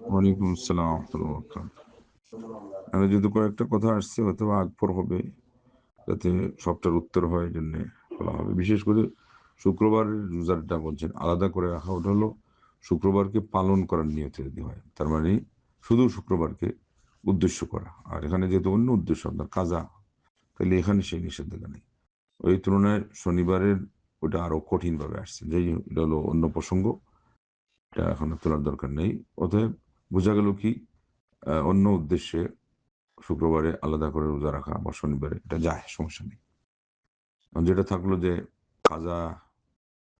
ওয়ালাইকুম আসসালাম আমি যদি কয়েকটা কথা আসছে হয়তো আগপর হবে, যাতে সবটার উত্তর হয় জন্য বলা হবে। বিশেষ করে শুক্রবারের রোজারটা বলছেন, আলাদা করে রাখা ওটা হলো, শুক্রবারকে পালন করার নিয়তে যদি হয়, তার মানে শুধু শুক্রবারকে উদ্দেশ্য করা। আর এখানে যেহেতু অন্য উদ্দেশ্য, আপনার কাজা, তাহলে এখানে সেই নিষেধাজ্ঞা নেই। ওই তুলনায় শনিবারের ওটা আরও কঠিনভাবে আসছে। যেই এটা হলো অন্য প্রসঙ্গ। এটা এখন তোলার দরকার নেই। অতএব বোঝা গেল কি? অন্য উদ্দেশ্যে শুক্রবারে আলাদা করে রোজা রাখা বা শনিবারে, এটা যায়, সমস্যা নেই। যেটা থাকল যে কাজা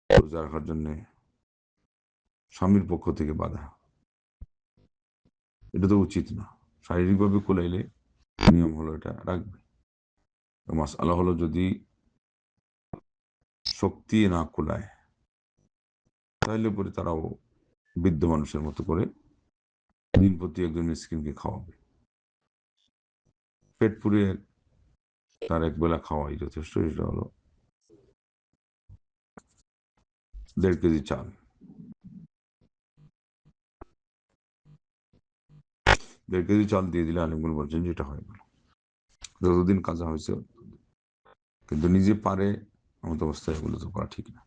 রোজা রাখার জন্য স্বামীর পক্ষ থেকে বাধা। এটা তো উচিত না। শারীরিকভাবে কোলাইলে নিয়ম হলো এটা, রাখবে। মাস আল্লাহ হলো যদি শক্তি না কোলায়, তাহলে পরে তারাও বৃদ্ধ মানুষের মতো করে দিন প্রতি একজন মিসকিনকে খাওয়াবে। পেট পুড়ে তার এক বেলা খাওয়াই যথেষ্ট, সেটা হলো দেড় কেজি চাল। দেড় কেজি চাল দিয়ে দিলে আলিমগুল বলছেন যেটা হয়ে গেল যতদিন কাজা হয়েছে, কিন্তু নিজে পারে এমত অবস্থায় এগুলো তো করা ঠিক না।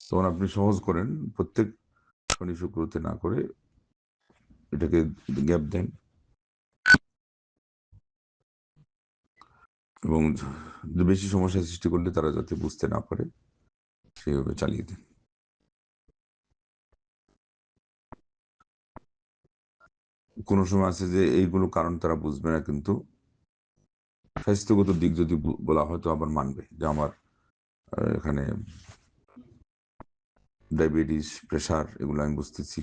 তখন আপনি সহজ করেন, প্রত্যেক শনি শুক্রতে না করে এটাকে গ্যাপ দেন? এবং বেশি সমস্যা সৃষ্টি করলে তারা যাতে বুঝতে না পারে, সেইভাবে চালিয়ে দেন। কোনো সময় আছে যে এইগুলো কারণ তারা বুঝবে না, কিন্তু স্বাস্থ্যগত দিক যদি বলা হয় তো আবার মানবে যে আমার এখানে ডায়াবেটিস প্রেশার এগুলো আমি বুঝতেছি।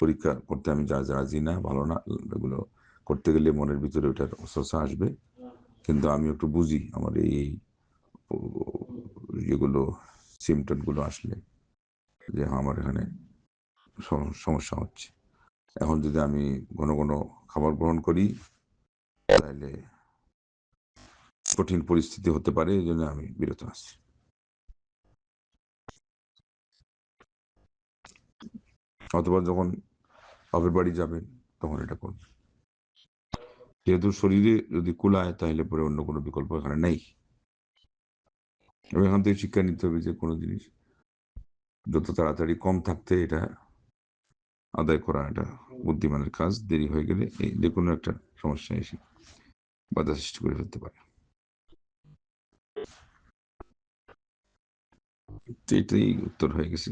পরীক্ষা করতে আমি যা রাজি না ভালো না এগুলো করতে গেলে মনের ভিতরে ওটার অস্বস্থা আসবে। কিন্তু আমি একটু বুঝি আমার এই ইয়েগুলো সিমটমগুলো আসলে যে হ্যাঁ, আমার এখানে সম- সমস্যা হচ্ছে। এখন যদি আমি ঘন ঘন খাবার গ্রহণ করি তাহলে কঠিন পরিস্থিতি হতে পারে এই জন্য আমি বিরত আছি। অথবা যখন বাপের বাড়ি যাবেন, তখন এটা করবেন। যেহেতু শরীরে যদি কুলায়, তাহলে পরে অন্য কোনো বিকল্প এখানে নেই। এবং এখান থেকে শিক্ষা নিতে হবে যে কোনো জিনিস, যত তাড়াতাড়ি কম থাকতে এটা আদায় করা এটা বুদ্ধিমানের কাজ, দেরি হয়ে গেলে এই যে কোনো একটা সমস্যা এসে বাধা সৃষ্টি করে ফেলতে পারে। এটাই উত্তর হয়ে গেছে।